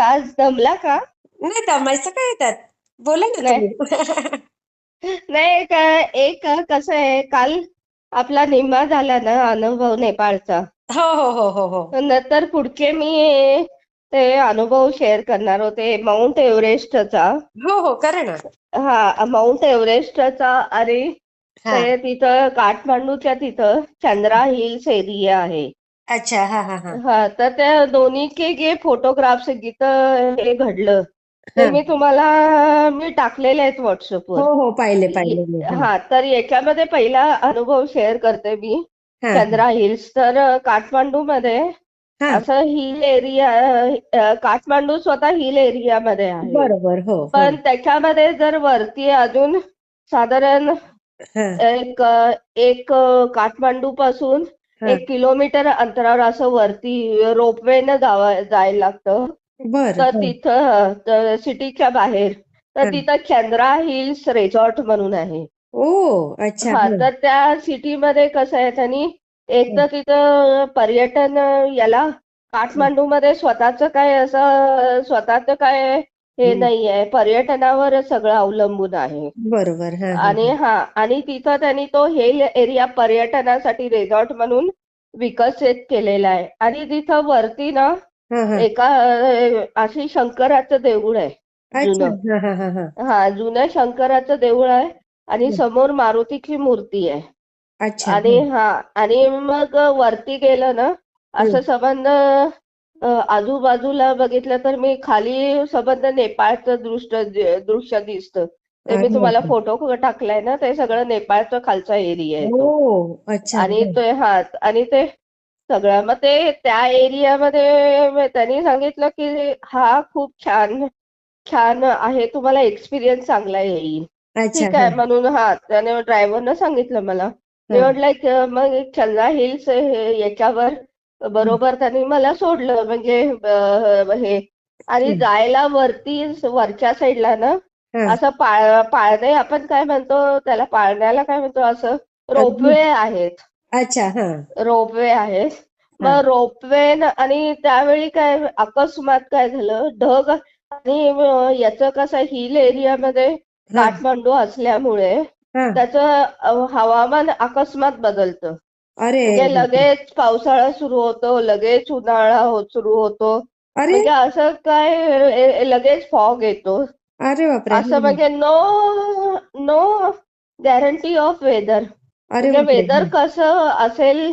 का? आज दमला का? नाही दमायचं काय त्यात? बोला ना नाही. तुम्ही. नाही का एक कसं आहे काल आपला निम्मा झाला ना अनुभव नेपाळचा. हो हो हो हो हो. नंतर पुढचे मी ते अनुभव शेअर करणार होते माउंट एव्हरेस्टचा हो हो करा ना. हा माउंट एव्हरेस्टचा अरे हा. ते तिथं काठमांडूच्या तिथं चंद्रा हिल्स एरिया आहे. अच्छा हा हा हा. हा तर त्या दोन्हीचे जे फोटोग्राफ्स जिथं हे घडलं. ते हा. मी तुम्हाला मी टाकलेले आहेत हो व्हॉट्सअपवर हो पाहिले पाहिले मी हा. हा तर याच्यामध्ये पहिला अनुभव शेअर करते मी. हा. चंद्रा हिल्स. तर काठमांडूमध्ये हा. असं हिल एरिया काठमांडू स्वतः हिल एरियामध्ये आहे. बरोबर हो हो. पण त्याच्यामध्ये जर वरती अजून साधारण हा. एक एक काठमांडू पासून एक किलोमीटर अंतरावर असं वरती रोपवेनं जावा जायला लागतं. तर तिथं सिटीच्या बाहेर तर तिथं चंद्रा हिल्स रिसॉर्ट म्हणून आहे. ओ अच्छा हा तर त्या सिटीमध्ये कसं आहे त्यांनी एक तर तिथं पर्यटन याला काठमांडूमध्ये स्वतःच काय असं स्वतःच काय हे. नाही आहे पर्यटनावर सगळं अवलंबून आहे. बरोबर. हा हा आणि हा. आणि तिथं त्यांनी तो हिल एरिया पर्यटनासाठी रिसॉर्ट म्हणून विकसित केलेला आहे. आणि तिथं वरती ना हा हा. एका अ, अशी शंकराचं देऊळ आहे. अच्छा. जुनं. हा हा हा हा. हा जुनं शंकराचं देऊळ आहे आणि. समोर मारुतीची मूर्ती आहे. अच्छा. आणि हा हा आणि मग वरती गेलं ना असं. संबंध आजूबाजूला बघितलं तर मी खाली संबंध नेपाळचं दृश्य दृश्य दिसतं. ते मी अरे तुम्हाला बापरे. फोटो टाकलाय ना ते सगळं नेपाळचा खालचा एरिया आहे तो. ओ अच्छा आणि हा ते हा आणि ते सगळं मग ते त्या एरियामध्ये त्यांनी सांगितलं की हा खूप छान छान आहे तुम्हाला एक्सपिरियन्स चांगला येईल. अच्छा ठीक हा. आहे म्हणून हा त्याने ड्रायव्हरनं सांगितलं मला. मी हा. म्हटलं की मग एक चंद्रा हिल्स हे याच्यावर बरोबर त्यांनी मला सोडलं. म्हणजे हे. आणि. जायला वरती वरच्या साईडला ना असं पाळ पाळणे आपण काय म्हणतो त्याला पाळण्याला काय म्हणतो असं रोपवे आहेत. अच्छा हा. रोपवे आहेत. मग रोपवे आणि त्यावेळी काय अकस्मात काय झालं ढग आणि याचं कसं हिल एरियामध्ये काठमांडू असल्यामुळे त्याचं हवामान अकस्मात बदलतं. अरे. म्हणजे लगेच पावसाळा सुरू होतो लगेच उन्हाळा हो सुरू होतो. अरे. म्हणजे असं काय ए- लगेच फॉग येतो. अरे बापरे. असं म्हणजे no no guarantee of weather अरे म्हणजे बापरे. वेदर कसं असेल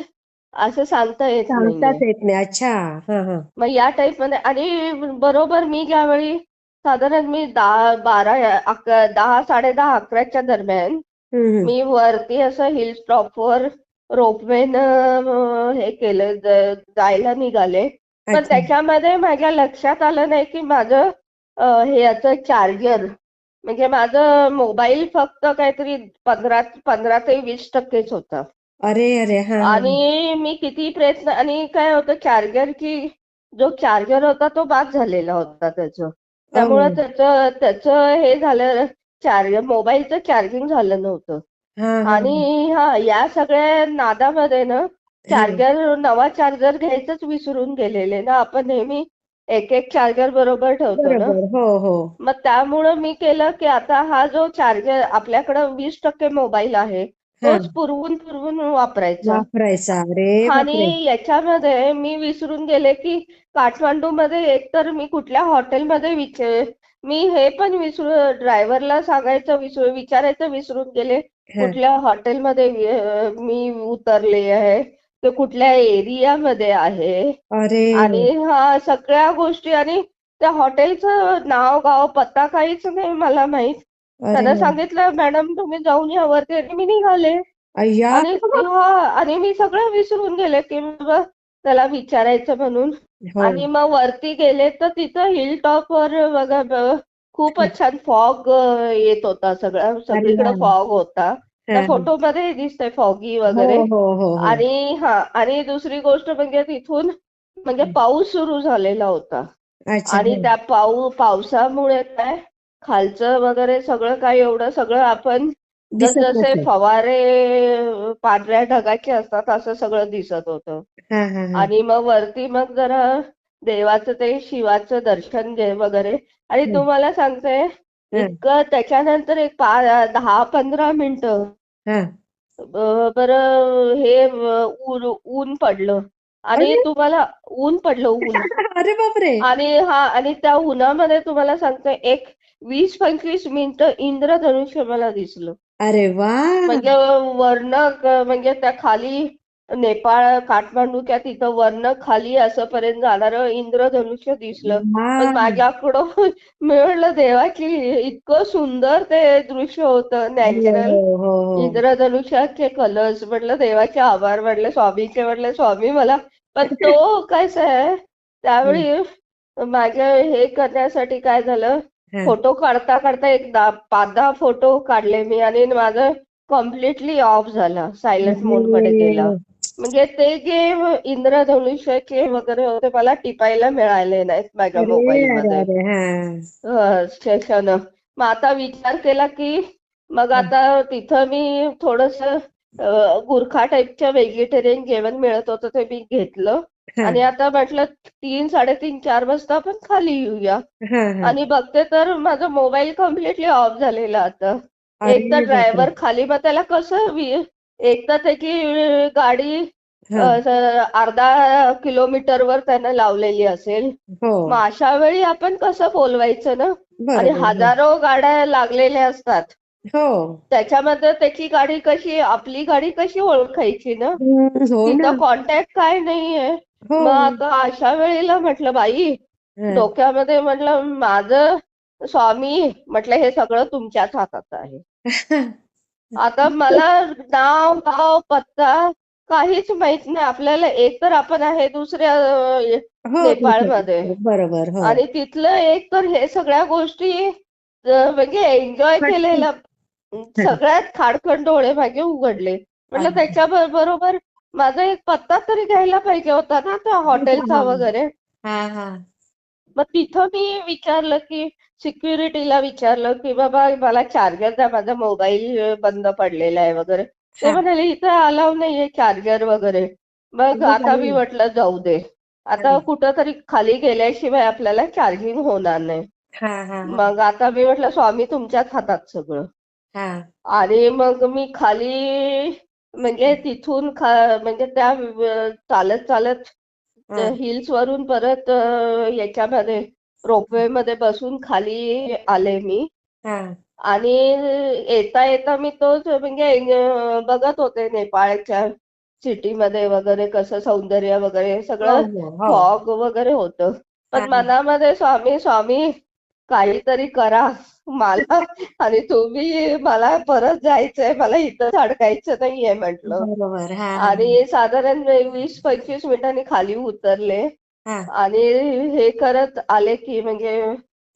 असं सांगता येत सांगताच येत नाही. अच्छा. हा हा. मग या टाईपमध्ये आणि बरोबर मी ज्यावेळी साधारण मी दहा बारा अक दहा साडेदहा अकराच्या दरम्यान हम्म हम्म. मी वरती असं हिल टॉपवर रोपवेनं हे केलं जायला निघाले. पण त्याच्यामध्ये माझ्या लक्षात आलं नाही की माझं हे याचं चार्जर म्हणजे माझं मोबाईल फक्त काहीतरी पंधरा पंधरा ते वीस टक्केच होता. अरे अरे हा. हा आणि मी किती प्रयत्न आणि काय होतं चार्जरची जो चार्जर होता तो बाद झालेला होता त्याचं. त्यामुळं ओ त्याचं त्याचं हे झालं चार्जर मोबाईलचं चार्जिंग झालं नव्हतं. हा हा. आणि हा या सगळ्या नादामध्ये ना चार्जर नवा चार्जर घ्यायचंच विसरून गेलेले ना आपण नेहमी एक एक चार्जर बरोबर ठेवतो ना. बरोबर हो हो. मग त्यामुळं मी केलं की आता हा जो चार्जर आपल्याकडं वीस टक्के मोबाईल आहे हा. तोच पुरवून पुरवून वापरायचा. वापरायचा. अरे बापरे! आणि याच्यामध्ये मी विसरून गेले की काठमांडूमध्ये एकतर मी कुठल्या हॉटेलमध्ये विचार मी हे पण विसरू ड्रायव्हरला सांगायचं विसरू विचारायचं विसरून गेले. कुठल्या हॉटेलमध्ये मी उतरले आहे ते कुठल्या एरियामध्ये आहे? अरे. आणि हा सगळ्या गोष्टी आणि त्या हॉटेलचं नाव गाव पत्ता काहीच नाही मला माहीत. त्यानं सांगितलं मॅडम तुम्ही जाऊन या वरती. आणि मी निघाले. आणि हा आणि मी सगळं विसरून गेले की त्याला विचारायचं म्हणून. हो. आणि मग वरती गेले तर तिथं हिल टॉप वर बघा. खूपच छान फॉग येत होता सगळा. सगळीकडे फॉग होता. त्या फोटोमध्ये दिसतंय फॉगी वगैरे. हो हो हो आणि हा आणि दुसरी गोष्ट म्हणजे तिथून म्हणजे पाऊस सुरू झालेला होता. आणि त्या पाऊ पावसामुळे काय खालचं वगैरे सगळं काय एवढं सगळं आपण नसेल. फवारे पांढऱ्या ढगाचे असतात असं सगळं दिसत होतं. आणि मग वरती मग जरा देवाचं ते शिवाचं दर्शन घे वगैरे. आणि. तुम्हाला सांगते. इतकं त्याच्यानंतर एक दहा पंधरा मिनिटं. हा. बरं हे ऊन पडलं. आणि अरे! तुम्हाला ऊन पडलं ऊन. अरे बापरे! आणि हा आणि त्या उन्हामध्ये तुम्हाला सांगते एक वीस पंचवीस मिनिटं इंद्रधनुष्य मला दिसलं. अरे वा! म्हणजे वरनं क- म्हणजे त्या खाली नेपाळ काठमांडूच्या तिथं वरनं खाली असंपर्यंत जाणारं इंद्रधनुष्य दिसलं. पण माझ्याकडं मी म्हणलं देवाची इतकं सुंदर ते दृश्य होतं नॅचरल हो हो हो. इंद्रधनुष्याचे कलर्स म्हटलं देवाचे आभार म्हटलं स्वामीचे म्हटलं स्वामी मला. पण तो कसं आहे? त्यावेळी माझ्या हे करण्यासाठी काय झालं. फोटो काढता काढता एक पाच दहा फोटो काढले मी आणि माझं कम्प्लिटली ऑफ झाला सायलेंट मोडमध्ये गेला. म्हणजे ते जे इंद्रधनुष्याचे वगैरे होते मला टिपायला मिळाले नाहीत माझ्या मोबाईल मध्ये. स्टेशन मग आता विचार केला की मग आता तिथं मी थोडस गुरखा टाईपच्या व्हेजिटेरियन जेवण मिळत होतं ते मी घेतलं. आणि आता म्हटलं तीन साडेतीन चार वाजता आपण खाली येऊया. आणि बघते तर माझा मोबाईल कम्प्लिटली ऑफ झालेला आता. एक तर ड्रायव्हर खाली मग त्याला कसं एक तर त्याची गाडी अर्धा किलोमीटरवर त्यानं लावलेली असेल. हो. मग अशा वेळी आपण कसं बोलवायचं ना? आणि बरोबर हजारो गाड्या लागलेल्या असतात. हो. त्याच्यामध्ये त्याची गाडी कशी आपली गाडी कशी ओळखायची ना? हम्म, हो ना. तिथं कॉन्टॅक्ट काय नाहीये. हो. मग आता अशा वेळेला म्हटलं बाई हा. डोक्यामध्ये म्हटलं माझं स्वामी म्हटलं हे सगळं तुमच्याच हातात आहे. आता मला नाव गाव पत्ता काहीच माहीत नाही. आपल्याला एक तर आपण आहे दुसऱ्या हो नेपाळमध्ये. बरोबर हो. आणि तिथलं एक तर हे सगळ्या गोष्टी म्हणजे एन्जॉय पटकन. केलेलं सगळ्यात खाडकन डोळे माझे उघडले. म्हटलं. त्याच्या बरोबर माझा एक पत्ता तरी घ्यायला पाहिजे होता ना त्या हॉटेलचा. वगैरे. हा हा. मग तिथं मी विचारलं की सिक्युरिटीला विचारलं की बाबा मला चार्जर द्या माझा मोबाईल बंद पडलेला आहे वगैरे ते हा. म्हणाले इथं अलाव नाहीये चार्जर वगैरे मग अगं आता. मी म्हटलं जाऊ दे आता. कुठं तरी खाली गेल्याशिवाय आपल्याला चार्जिंग होणार नाही हा हा हा मग आता मी म्हटलं स्वामी तुमच्याच हातात सगळं हा आणि मग मी खाली म्हणजे तिथून खा म्हणजे त्या चालत चालत हा. हिल्स वरून परत याच्यामध्ये रोपवे मध्ये बसून खाली आले मी. हा. आणि येता येता मी तोच म्हणजे बघत होते नेपाळच्या सिटीमध्ये वगैरे कसं सौंदर्य वगैरे हो सगळं हो हो फॉग वगैरे होतं. पण हा. मनामध्ये स्वामी स्वामी काहीतरी करा मला आणि तुम्ही मला परत जायचंय मला इथंच अडकायचं नाहीये म्हटलं. आणि साधारण वीस पंचवीस मिनिटांनी खाली उतरले. आणि हे करत आले की म्हणजे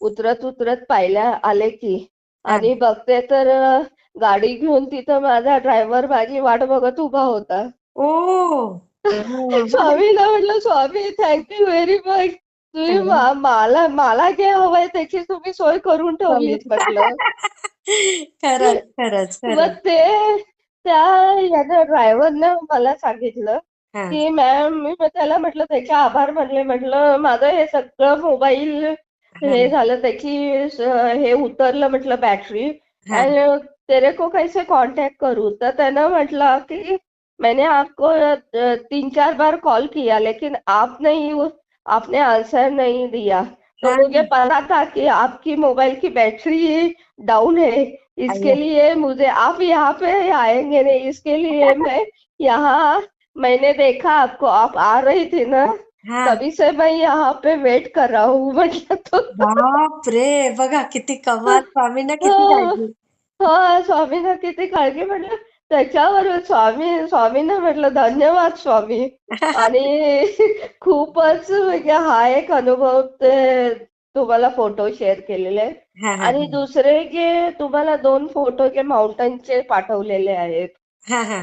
उतरत उतरत पाहिल्या आले की. आणि बघते तर गाडी घेऊन तिथं माझा ड्रायव्हर माझी वाट बघत उभा होता. ओ! स्वामीला म्हटलं स्वामी थँक्यू व्हेरी मच तुम्ही मला मला जे हवंय त्याची तुम्ही सोय करून ठेवलीत म्हटलं. खरंच खरंच मग ते त्या याच्या ड्रायव्हरनं मला सांगितलं की मॅम मी मग त्याला म्हटलं त्याचे आभार मानले. म्हटलं माझं हे सगळं मोबाईल हे झालं त्याची हे उतरलं म्हटलं बॅटरी. और तेरे को कैसे कांटेक्ट करूं? तर त्यानं म्हटलं की मैंने आपको तीन चार बार कॉल किया लेकिन आपने ही आपने आंसर नहीं दिया। तो हाँ। मुझे पता था कि आपकी मोबाइल की बैटरी डाउन है। इसके लिए मुझे आप यहाँ पे आएँगे नहीं इसके लिए मैं यहाँ मैंने देखा आपको आप आ रही थी ना हा। तभी से मैं यहाँ पे वेट कर रहा हूँ। म्हटलं तो बाप रे बघा किती कमाल स्वामींना किती हो. काळजी हा स्वामींना किती काळजी म्हटलं त्याच्यावर स्वामी स्वामींना म्हटलं धन्यवाद स्वामी. आणि खूपच म्हणजे हा एक अनुभव ते तुम्हाला फोटो शेअर केलेले. आहेत आणि दुसरे जे तुम्हाला दोन फोटो जे माउंटनचे पाठवलेले आहेत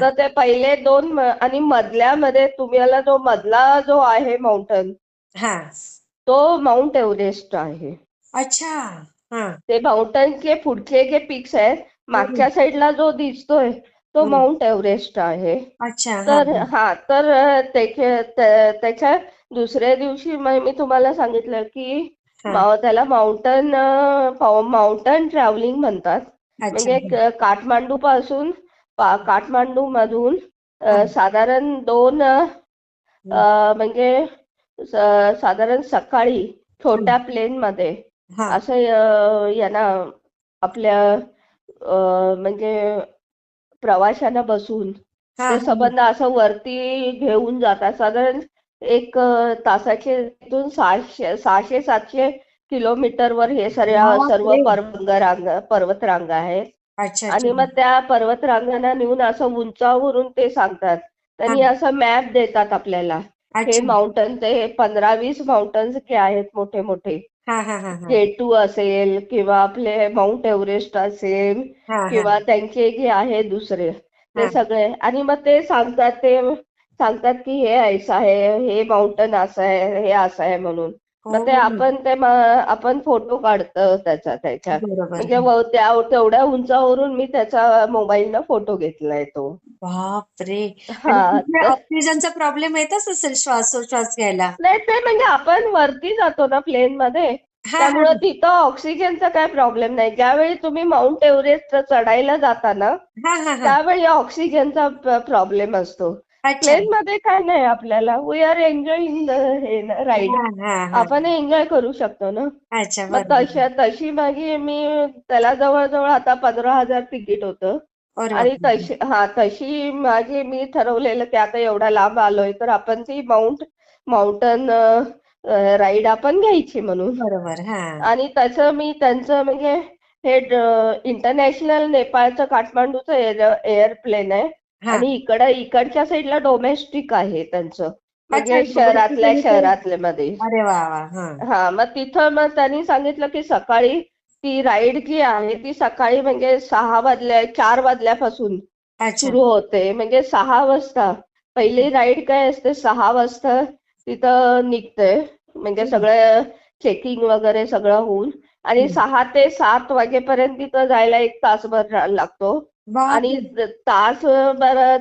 तर ते पहिले दोन आणि मधल्यामध्ये तुम्हाला जो मधला जो आहे माउंटन हा. तो माउंट एव्हरेस्ट आहे. अच्छा. ते माउंटनचे पुढचे जे पिक्स आहेत मागच्या साईडला जो दिसतोय तो. माउंट एव्हरेस्ट आहे. अच्छा हा तर हा. हा तर अ, त्याच्या त्या- त्याच्या दुसऱ्या दिवशी मग मी तुम्हाला सांगितलं की हा. त्याला माउंटन माउंटन ट्रॅव्हलिंग म्हणतात. अच्छा. म्हणजे काठमांडू पासून काठमांडू मधून अ, हा. साधारण दोन अ, अ, म्हणजे स- साधारण सकाळी छोट्या प्लेन मध्ये हा. असं अ, यांना आपल्या अ, म्हणजे प्रवाशांना बसून. ते संबंध असं वरती घेऊन जातात साधारण एक तासाचे तिथून सहाशे सहाशे सातशे किलोमीटरवर हे सर्व सर्व बापरे पर्वत रांग पर्वत रांगा आहेत आणि मग त्या पर्वत रांगांना नेऊन असं उंचावरून ते सांगतात. त्यांनी असं मॅप देतात आपल्याला. हे माउंटन ते पंधरा वीस माउंटन्स जे आहेत मोठे मोठे. हा हा हा हा. टू असेल किंवा आपले माउंट एव्हरेस्ट असेल हा हा. किंवा त्यांचे जे आहे दुसरे ते हा. सगळे. आणि मग ते सांगतात ते सांगतात की हे असं आहे हे माउंटन असं आहे हे असं आहे म्हणून. मग ते हो. आपण ते आपण फोटो काढतो त्याचा त्याच्या. म्हणजे तेवढ्या उंचावरून मी त्याचा मोबाईलनं फोटो घेतलाय तो. बापरे. हा ऑक्सिजनचा प्रॉब्लेम येतच असेल श्वासोश्वास घ्यायला. नाही ते म्हणजे आपण वरती जातो ना प्लेन मध्ये त्यामुळं तिथं ऑक्सिजनचा काय प्रॉब्लेम नाही. ज्यावेळी तुम्ही माउंट एव्हरेस्ट चढायला जाता ना हा हा हा. त्यावेळी ऑक्सिजनचा प्रॉब्लेम असतो. प्लेन मध्ये काय नाही आपल्याला. वी आर एन्जॉईंग राईड हा हा हा आपण एन्जॉय करू शकतो ना. अच्छा मग तशा तशी माझी मी त्याला जवळजवळ आता पंधरा हजार तिकीट होतं. आणि तशी हा तशी माझी मी ठरवलेलं की आता एवढा लांब आलोय तर आपण ती माउंट माउंटन राईड आपण घ्यायची म्हणून. बरोबर आणि त्याचं मी त्यांचं म्हणजे हे इंटरनॅशनल नेपाळचं काठमांडूचं एअर एअरप्लेन आहे. आणि इकडं इकडच्या साईडला डोमेस्टिक आहे त्यांचं. म्हणजे शहरातल्या शहरातल्या मध्ये. अरे वा वा हा. हा मग तिथं मग त्यांनी सांगितलं की सकाळी ती राईड जी आहे ती सकाळी म्हणजे सहा वाजल्या चार वाजल्यापासून सुरू होते. म्हणजे सहा वाजता. पहिली राईड काय असते? सहा वाजता तिथं निघते. म्हणजे सगळं चेकिंग वगैरे सगळं होऊन. आणि. सहा ते सात वाजेपर्यंत तिथं जायला एक तासभर लागतो. आणि तास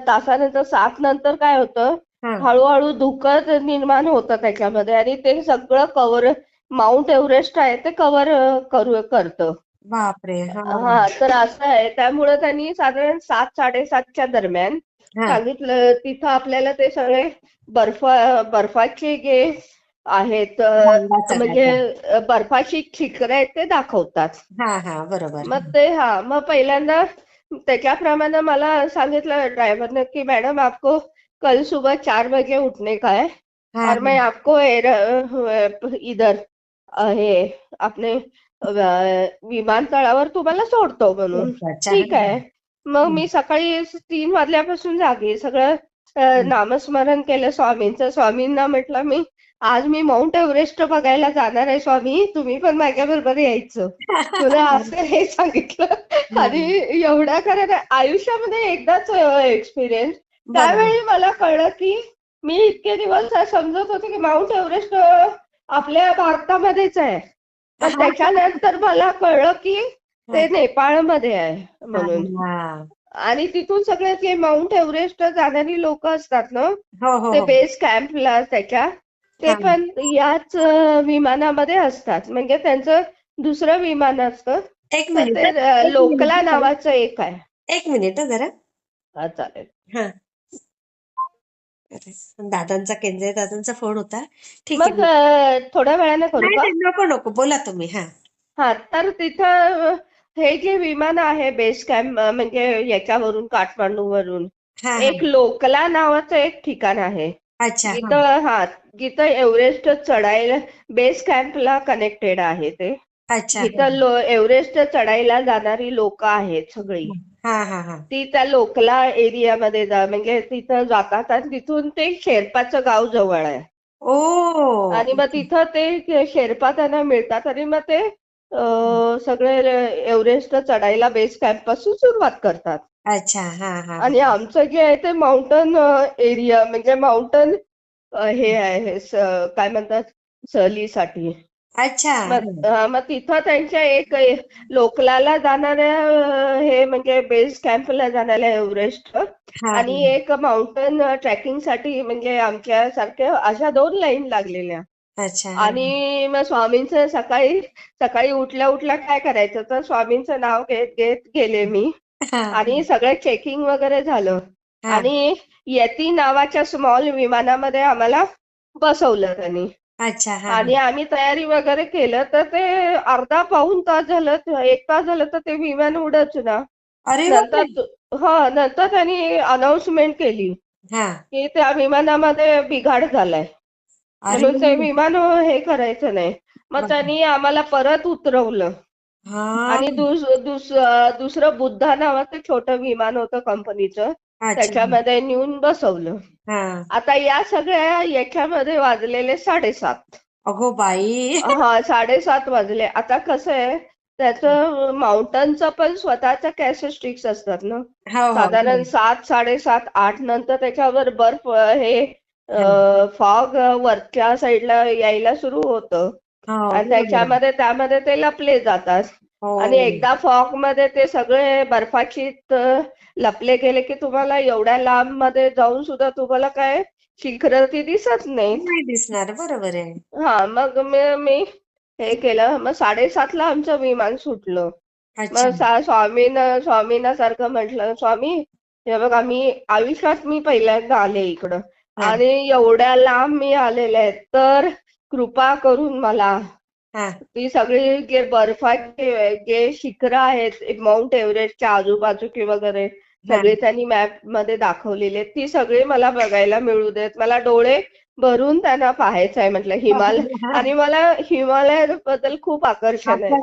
तासानंतर सात नंतर काय होतं? हळूहळू धुकं निर्माण होतं त्याच्यामध्ये आणि ते सगळं कव्हर माउंट एव्हरेस्ट आहे ते कव्हर करू करतं. बापरे हा. तर असं आहे. त्यामुळं त्यांनी साधारण सात साडेसातच्या दरम्यान सांगितलं तिथं आपल्याला ते सगळे बर्फ बर्फाचे जे आहेत म्हणजे बर्फाची शिखरं आहेत ते दाखवतात. बरोबर. मग ते हा मग पहिल्यांदा त्याच्याप्रमाणे मला सांगितलं ड्रायव्हरने की मॅडम आपको कल सुबह चार बजे उठने का है? और मैं आपको एयर अ, इधर अ, हे आपले अ, विमानतळावर तुम्हाला सोडतो म्हणून. ठीक आहे. मग मी सकाळी तीन वाजल्यापासून जागी. सगळं. नामस्मरण केलं स्वामींचं. स्वामींना म्हटलं मी आज मी माउंट एव्हरेस्ट बघायला जाणार आहे स्वामी. तुम्ही पण माझ्या बरोबर यायचं. तुला असं हे सांगितलं. आणि खरं आयुष्यामध्ये एकदाच एक्सपिरियन्स त्यावेळी मला कळलं की मी इतके दिवस समजत होते की माउंट एव्हरेस्ट आपल्या भारतामध्येच आहे. पण त्याच्यानंतर मला कळलं की ते नेपाळमध्ये आहे म्हणून. आणि तिथून सगळे जे माउंट एव्हरेस्ट जाणारी लोक असतात ना हो हो ते हो. बेस कॅम्पला त्याच्या ते पण याच विमानामध्ये असतात. म्हणजे त्यांचं दुसरं विमान असतं. एक मिनिट लोकला. नावाचं एक आहे. एक मिनिट जरा. हा चालेल. दादांचा केंद्रे दादांचा फोन होता. ठीक आहे. थोड्या वेळाने करू नको नको. बोला तुम्ही हा. हा तर तिथं हे जे विमान आहे बेस कॅम्प म्हणजे याच्यावरून काठमांडूवरून हा हा. एक लोकला नावाचं एक ठिकाण आहे. अच्छा हा. जिथं हा जिथं एव्हरेस्ट चढायला बेस कॅम्पला कनेक्टेड आहे ते. अच्छा. जिथं लो एव्हरेस्ट चढायला जाणारी लोक आहेत सगळी. हा हा हा. ती त्या लोकला एरियामध्ये जा म्हणजे तिथं जातात आणि तिथून ते शेर्पाचं गाव जवळ आहे. ओ. आणि मग तिथं ते शेर्पा त्यांना मिळतात आणि मग ते सगळे एव्हरेस्ट चढायला बेस कॅम्पपासून सुरुवात करतात. अच्छा हा हा आणि आमचं जे आहे ते माउंटन एरिया म्हणजे माउंटन हे आहे काय म्हणतात सहलीसाठी. अच्छा. मग तिथं त्यांच्या एक लोकलाला जाणाऱ्या हे म्हणजे बेस कॅम्पला जाणाऱ्या एव्हरेस्ट आणि एक माउंटन ट्रेकिंगसाठी म्हणजे आमच्या सारख्या अशा दोन लाईन लागलेल्या. अच्छा. हा आणि मग स्वामींचं सकाळी सकाळी उठल्या उठल्या काय करायचं? तर स्वामींचं नाव घेत घेत गेले मी. हा. आणि सगळं चेकिंग वगैरे झालं. हा. आणि यती नावाच्या स्मॉल विमानामध्ये आम्हाला बसवलं त्यांनी. अच्छा हा. आणि आम्ही तयारी वगैरे केलं तर ते अर्धा पाऊण तास झालं एक तास झालं तर ते विमान उडच ना. अरे नंतर बापरे तु- हा नंतर त्यांनी अनाउन्समेंट केली. हा. की त्या विमानामध्ये बिघाड झालाय. म्हणून ते विमान हे करायचं नाही. मग. त्यांनी आम्हाला परत उतरवलं. आणि दुस दुस दुसरं बुद्धा नावाचं छोटं विमान होतं कंपनीचं. त्याच्यामध्ये नेऊन बसवलं. आता या सगळ्या याच्यामध्ये वाजलेले साडेसात. अगो बाई. हा साडेसात वाजले. आता कसं आहे त्याचं माउंटनचं पण स्वतःच्या कॅसेस्टिक्स असतात ना. हो हो. साधारण सात साडेसात आठ नंतर त्याच्यावर बर्फ हे फॉग वरच्या साईडला यायला सुरू होतं. आणि. त्याच्यामध्ये त्यामध्ये ते लपले जातात. हो. आणि एकदा फॉगमध्ये ते सगळे बर्फाची त- लपले गेले की तुम्हाला एवढ्या लांबमध्ये जाऊन सुद्धा तुम्हाला काय शिखर ती दिसत नाही. दिसणार बरोबर आहे. हा मग मी मी हे केलं. मग साडेसातला आमचं विमान सुटलं. मग स्वामीनं स्वामींना सारखं म्हटलं स्वामी हे बघा मी आयुष्यात मी पहिल्यांदा आले इकडं. आणि एवढ्या लांब मी आलेले आहे तर कृपा करून मला ती सगळी जे बर्फाचे जे शिखरं आहेत माउंट एव्हरेस्टच्या आजूबाजूची वगैरे सगळी त्यांनी मॅपमध्ये दाखवलेली आहेत. ती सगळी मला बघायला मिळू देत. मला डोळे भरून त्यांना पाहायचं आहे म्हटलं हिमालय आणि मला हिमालयबद्दल खूप आकर्षण आहे.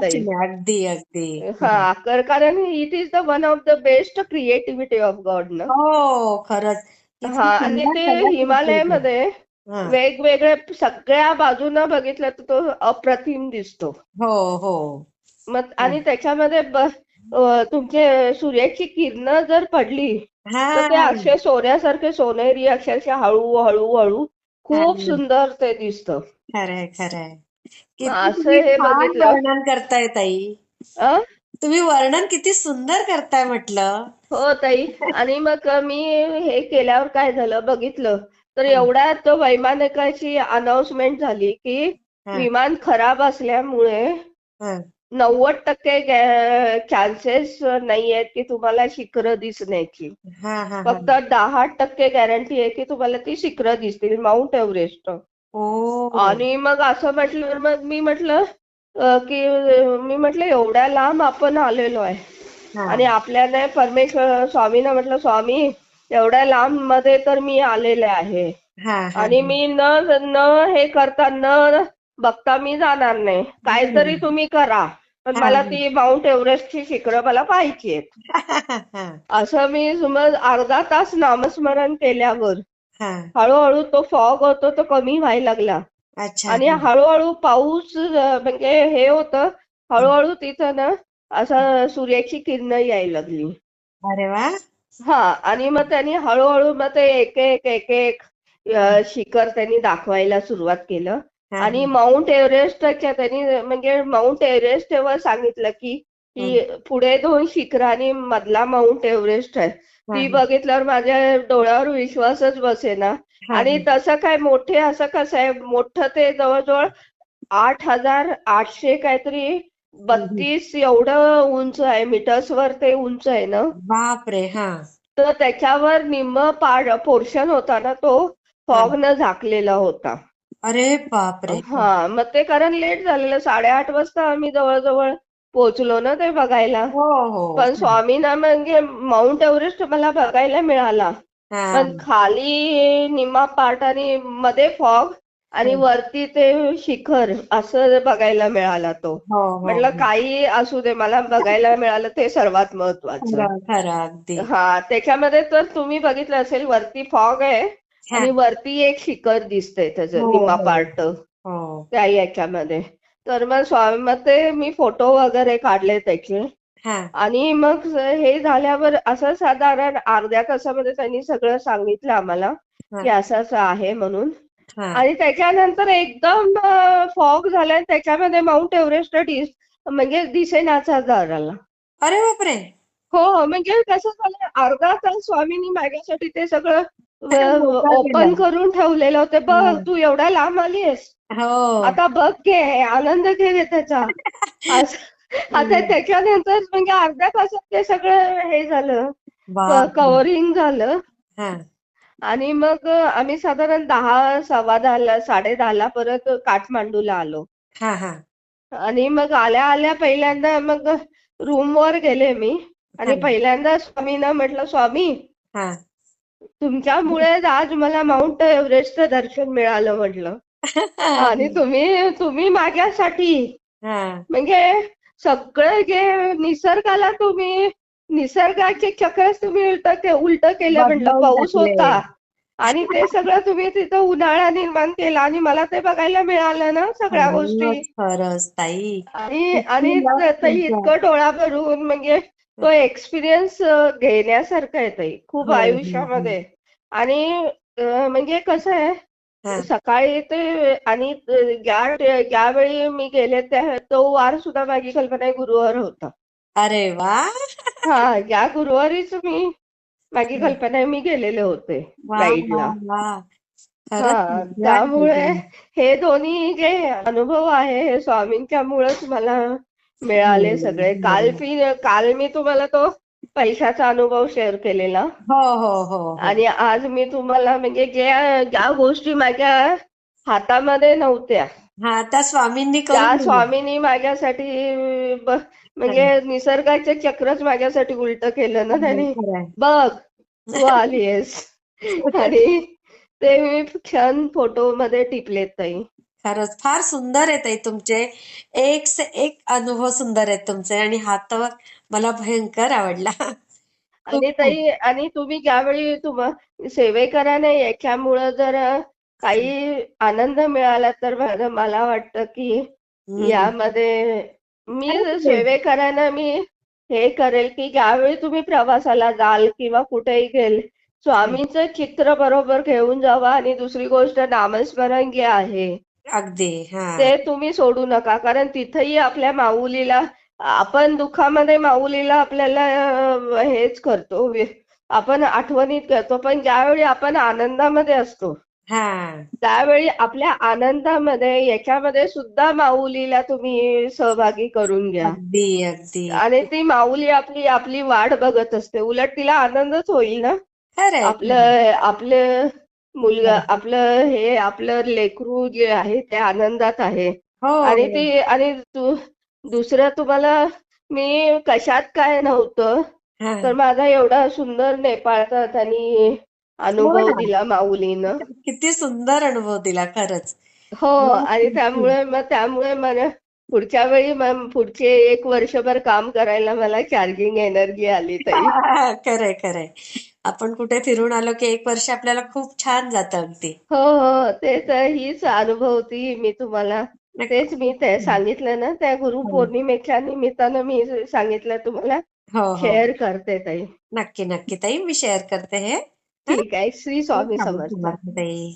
अगदी अगदी. हा आकर कारण it is the one of the best creativity of God ना. हो खरंच. हा आणि ते. हिमालयामध्ये हा. वेगवेगळे सगळ्या बाजूनं बघितलं तर तो अप्रतिम दिसतो हो हो मग आणि त्याच्यामध्ये तुमचे सूर्याची किरणं जर पडली तर ते अक्षय सोन्यासारखे सोनेरी अक्षरशः हळू हळू हळू खूप. सुंदर ते दिसतं खरंय खरंय असं हे बघितलं. वर्णन करताय ताई? तुम्ही वर्णन किती सुंदर करताय म्हटलं. हो ताई आणि मग मी हे केल्यावर काय झालं बघितलं तर एवढ्यात वैमानिकाची अनाउन्समेंट झाली की विमान खराब असल्यामुळे. नव्वद टक्के चान्सेस नाही आहेत की तुम्हाला शिखरं दिसण्याची. फक्त दहा टक्के गॅरंटी आहे की तुम्हाला ती शिखरं दिसतील माउंट एव्हरेस्ट आणि मग असं म्हटलं मग मी म्हटलं की मी म्हटलं एवढ्या लांब आपण आलेलो आहे. आणि आपल्याला परमेश्वर स्वामीनं म्हटलं स्वामी एवढ्या लांबमध्ये तर मी आलेले आहे आणि. मी न न हे करता न बघता मी जाणार नाही काहीतरी तुम्ही करा पण मला. ती माउंट एव्हरेस्टची शिखरं मला हा, असं मी समज अर्धा तास नामस्मरण केल्यावर. हळूहळू तो फॉग होतो तो कमी व्हायला लागला अच्छा आणि हा. हळूहळू पाऊस अ, म्हणजे हे होतं हळूहळू तिथं ना असं सूर्याची किरणं यायला लागली. अरे वा! हा आणि मग त्यांनी हळूहळू मग ते एक एक एक एक अ, शिखर त्यांनी दाखवायला सुरुवात केलं. हा, आणि माउंट एव्हरेस्टच्या त्यांनी म्हणजे माउंट एव्हरेस्ट वर सांगितलं की की पुढे दोन शिखरं आणि मधला माउंट एव्हरेस्ट आहे. हा, ती हा. बघितल्यावर माझ्या डोळ्यावर विश्वासच बसेना. आणि. तसं काय मोठे असं कसं आहे मोठं ते जवळजवळ आठ हजार आठशे काहीतरी बत्तीस एवढं उंच आहे मीटर्सवर ते उंच आहे ना? बापरे हा. तर त्याच्यावर निम्म पोर्शन होता ना तो फॉगनं झाकलेला होता. अरे बापरे. हा मग ते कारण लेट झालेलं साडेआठ वाजता आम्ही जवळजवळ पोहोचलो ना ते बघायला. हो हो. पण स्वामींना म्हणजे माउंट एव्हरेस्ट मला बघायला मिळाला. पण खाली निम्मा पार्ट आणि मध्ये फॉग आणि हं. वरती ते शिखर असं बघायला मिळाला तो. हो हो म्हटलं काही असू दे मला बघायला मिळालं ते सर्वात महत्वाचं. हा त्याच्यामध्ये तर तुम्ही बघितलं असेल वरती फॉग आहे हा. आणि वरती एक शिखर दिसतंय त्याचं हो, निम्मा हो. पार्ट हो. त्या याच्यामध्ये. तर मग स्वामी मग ते मी फोटो वगैरे काढले त्याचे. हा आणि मग हे झाल्यावर असं साधारण अर्ध्या तासामध्ये त्यांनी सगळं सांगितलं आम्हाला की असं असं आहे म्हणून. हा. आणि त्याच्यानंतर एकदम फॉग झाला त्याच्यामध्ये माउंट एव्हरेस्ट म्हणजे दिसेनाचा झाला अरे बापरे! हो म्हणजे कसं झालं अर्धा तास स्वामींनी माझ्यासाठी ते सगळं ओपन. करून ठेवलेलं होते. बघ हं. तू एवढ्या लांब आलीयस. हो. आता बघ घे आनंद घे त्याचा. आता. त्याच्यानंतर म्हणजे अर्ध्या तासात ते सगळं हे झालं. कव्हरिंग झालं. हा. आणि मग आम्ही साधारण दहा सव्वा दहाला साडे दहाला परत काठमांडूला आलो. हा हा. आणि मग आल्या आल्या पहिल्यांदा मग रूमवर गेले मी. आणि. पहिल्यांदा स्वामींना म्हटलं स्वामी हा. तुमच्यामुळे आज मला माउंट एव्हरेस्टचं दर्शन मिळालं म्हटलं. आणि तुम्ही तुम्ही माझ्यासाठी. म्हणजे सगळं जे निसर्गाला तुम्ही निसर्गाचे चक्रच तुम्ही उलट के उलट केलं म्हटलं बदलवून पाऊस. होता आणि ते सगळं तुम्ही तिथं उन्हाळा निर्माण केला आणि मला ते बघायला मिळालं ना सगळ्या गोष्टी खरंच ताई आणि आणि. इतकं डोळा भरून म्हणजे तो एक्सपिरियन्स घेण्यासारखा आहे ताई खूप हो, हो, आयुष्यामध्ये आणि म्हणजे कसं आहे हा. सकाळी ते आणि ज्या ज्यावेळी मी गेले त्या तो वार सुद्धा माझी कल्पना गुरुवार होता. अरे वा! हा या गुरुवारीच मी माझी कल्पना मी गेलेले होते गाईडला त्यामुळे. हे दोन्ही जे अनुभव आहे हे स्वामींच्यामुळेच मला मिळाले सगळे. काल मी काल मी तुम्हाला तो पैशाचा अनुभव शेअर केलेला. हो हो हो हो. आणि आज मी तुम्हाला म्हणजे ज्या ज्या गोष्टी माझ्या हातामध्ये नव्हत्या हा त्या स्वामींनी त्या. स्वामींनी माझ्यासाठी ब- म्हणजे निसर्गाचे चक्रच माझ्यासाठी उलट केलं ना त्यांनी. बघ तू आलीयस. आणि ते मी क्षण फोटो मध्ये टिपलेत ताई. खरंच फार सुंदर आहेत ताई तुमचे. एक से एक अनुभव सुंदर आहेत तुमचे. आणि हा तर मला भयंकर आवडला आणि ताई आणि तुम्ही ज्यावेळी तुम सेवेकराने याच्यामुळं जर काही आनंद मिळाला तर मला वाटतं की. यामध्ये मी. सेवेकरांना मी हे करेल की ज्यावेळी तुम्ही प्रवासाला जाल किंवा कुठेही गेल स्वामींचं चित्र बरोबर घेऊन जावा आणि दुसरी गोष्ट नामस्मरण जे आहे अगदी ते तुम्ही सोडू नका कारण तिथेही आपल्या माऊलीला आपण दुःखामध्ये माऊलीला आपल्याला हेच करतो. आपण आठवणीत करतो पण ज्यावेळी आपण आनंदामध्ये असतो हा. त्यावेळी आपल्या आनंदामध्ये याच्यामध्ये सुद्धा माऊलीला तुम्ही सहभागी करून घ्या. आणि ती माऊली आपली आपली वाट बघत असते. उलट तिला आनंदच होईल ना? आपलं आपलं मुलगा आपलं हे आपलं लेकरू जे आहे ते आनंदात आहे. हो आणि ती आणि तू दुसरं तुम्हाला मी कशात काय नव्हतं. तर माझा एवढा सुंदर नेपाळचा त्यांनी अनुभव. दिला माऊलीनं. किती सुंदर अनुभव दिला खरंच. हो आणि त्यामुळे मग त्यामुळे मला पुढच्या वेळी पुढचे एक वर्षभर काम करायला मला चार्जिंग एनर्जी आली ताई. खरंय खरंय. आपण कुठे फिरून आलो की एक वर्ष आपल्याला खूप छान जातं अगदी. हो हो ते तर हीच अनुभवती मी तुम्हाला. तेच मी ते सांगितलं ना त्या गुरुपौर्णिमेच्या निमित्तानं मी सांगितलं तुम्हाला. हो हो. शेअर करते ताई. नक्की नक्की ताई मी शेअर करते हे. ठीक आहे श्री स्वामी समर्थ. समर्थ ताई.